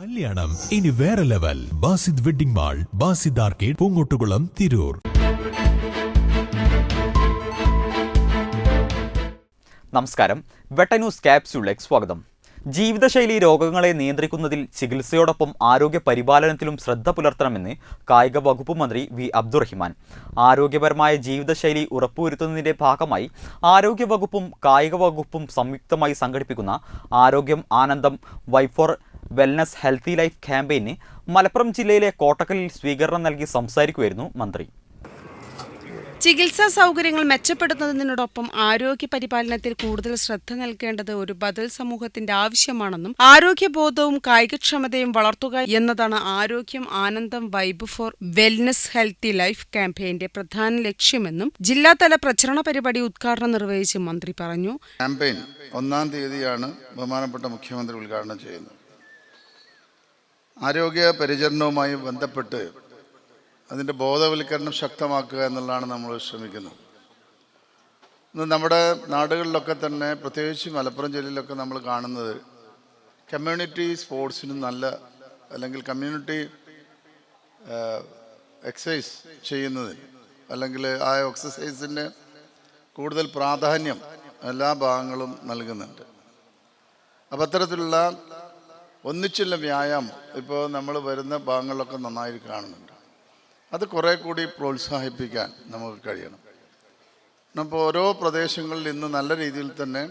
കല്യാണം. ഇനി വേറെ level. Basid wedding mall Basid arcade Poongottukulam Tirur. നമസ്കാരം. വെട്ട ന്യൂസ് ക്യാപ്സ്യൂളിലേക്ക് സ്വാഗതം. ജീവിതശൈലി രോഗങ്ങളെ നിയന്ത്രിക്കുന്നതിൽ ചികിത്സയോടൊപ്പം ആരോഗ്യ പരിപാലനത്തിലും ശ്രദ്ധ പുലർത്തണമെന്ന് കായിക വകുപ്പ് മന്ത്രി വി. അബ്ദുറഹിമാൻ. ആരോഗ്യപരമായ ജീവിതശൈലി ഉറപ്പുവരുത്തുന്നതിന്റെ ഭാഗമായി ആരോഗ്യ വകുപ്പും കായിക വകുപ്പും സംയുക്തമായി സംഘടിപ്പിക്കുന്ന Arogyam Anandam why for wellness healthy life ക്യാമ്പയിന് Malappuram ജില്ലയിലെ കോട്ടക്കലിൽ സ്വീകരണം നൽകി സംസാരിക്കുമായിരുന്നു മന്ത്രി. ചികിത്സാ സൗകര്യങ്ങൾ മെച്ചപ്പെടുത്തുന്നതിനോടൊപ്പം ആരോഗ്യ പരിപാലനത്തിൽ കൂടുതൽ ശ്രദ്ധ നൽകേണ്ടത് ഒരു ബദൽ സമൂഹത്തിന്റെ ആവശ്യമാണെന്നും ആരോഗ്യബോധവും കായികക്ഷമതയും വളർത്തുക എന്നതാണ് ആരോഗ്യം ആനന്ദം vibe for wellness healthy life ക്യാമ്പയിന്റെ പ്രധാന ലക്ഷ്യമെന്നും ജില്ലാതല പ്രചരണ പരിപാടി ഉദ്ഘാടനം നിർവഹിച്ച് മന്ത്രി പറഞ്ഞു. ക്യാമ്പയിൻ ഒന്നാം തീയതിയാണ് ബഹുമാനപ്പെട്ട മുഖ്യമന്ത്രി ഉദ്ഘാടനം ചെയ്യുന്നത്. ആരോഗ്യ പരിചരണവുമായി ബന്ധപ്പെട്ട് അതിന്റെ ബോധവൽക്കരണം ശക്തമാക്കുക എന്നുള്ളതാണ് നമ്മൾ ശ്രമിക്കുന്നത്. ഇന്ന് നമ്മുടെ നാടുകളിലൊക്കെ തന്നെ പ്രത്യേകിച്ച് മലപ്പുറം ജില്ലയിലൊക്കെ നമ്മൾ കാണുന്നത് കമ്മ്യൂണിറ്റി സ്പോർട്സിന് നല്ല അല്ലെങ്കിൽ കമ്മ്യൂണിറ്റി എക്സസൈസ് ചെയ്യുന്നതിന് അല്ലെങ്കിൽ ആ എക്സസൈസിന് കൂടുതൽ പ്രാധാന്യം എല്ലാ ഭാഗങ്ങളും നൽകുന്നുണ്ട്. അപ്പം അത്തരത്തിലുള്ള ഒന്നിച്ചുള്ള വ്യായാമം. ഇപ്പോൾ നമ്മൾ വരുന്ന ഭാഗങ്ങളിലൊക്കെ നന്നായി കാണുന്നുണ്ട്. അത് കുറേ കൂടി പ്രോത്സാഹിപ്പിക്കാൻ നമുക്ക് കഴിയണം. അപ്പോൾ ഓരോ പ്രദേശങ്ങളിൽ ഇന്ന് നല്ല രീതിയിൽ തന്നെ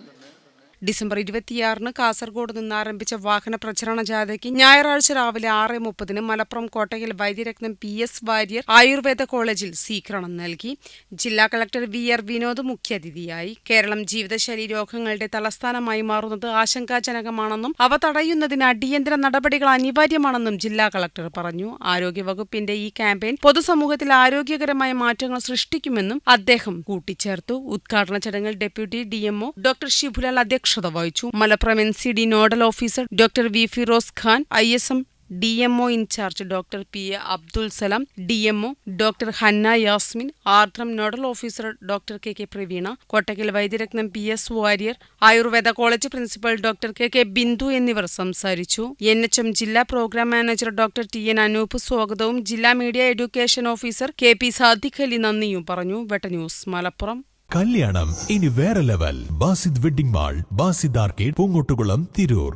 ഡിസംബർ ഇരുപത്തിയാറിന് കാസർഗോഡ് നിന്ന് ആരംഭിച്ച വാഹന പ്രചരണ ജാഥയ്ക്ക് ഞായറാഴ്ച രാവിലെ ആറ് മുപ്പതിന് മലപ്പുറം കോട്ടയിൽ വൈദ്യരത്നം പി എസ് വാര്യർ ആയുർവേദ കോളേജിൽ സ്വീകരണം നൽകി. ജില്ലാ കളക്ടർ വി ആർ വിനോദ് മുഖ്യാതിഥിയായി. കേരളം ജീവിതശൈലി രോഗങ്ങളുടെ തലസ്ഥാനമായി മാറുന്നത് ആശങ്കാജനകമാണെന്നും അവ തടയുന്നതിന് അടിയന്തര നടപടികൾ അനിവാര്യമാണെന്നും ജില്ലാ കളക്ടർ പറഞ്ഞു. ആരോഗ്യവകുപ്പിന്റെ ഈ ക്യാമ്പയിൻ പൊതുസമൂഹത്തിൽ ആരോഗ്യകരമായ മാറ്റങ്ങൾ സൃഷ്ടിക്കുമെന്നും അദ്ദേഹം കൂട്ടിച്ചേർത്തു. ഉദ്ഘാടന ചടങ്ങിൽ deputy D MO doctor Shibulal അധ്യക്ഷത വഹിച്ചു. Malappuram N C D nodal officer doctor V Firoz Khan I S M D M O in charge doctor P A Abdul Salam D M O doctor Hanna Yasmin Ardram nodal officer doctor K K Praveena Kottakkal Vaidyaratnam P S Warrier Ayurveda college principal doctor K K Bindu എന്നിവർ സംസാരിച്ചു. N H M ജില്ലാ programme manager doctor T N Anoop സ്വാഗതവും ജില്ലാ media education officer K P Sadiq Ali നന്ദിയും പറഞ്ഞു. Vetta news Malappuram. കല്യാണം. ഇനി വേറെ level Basid wedding mall Basid arcade Poongottukulam Tirur.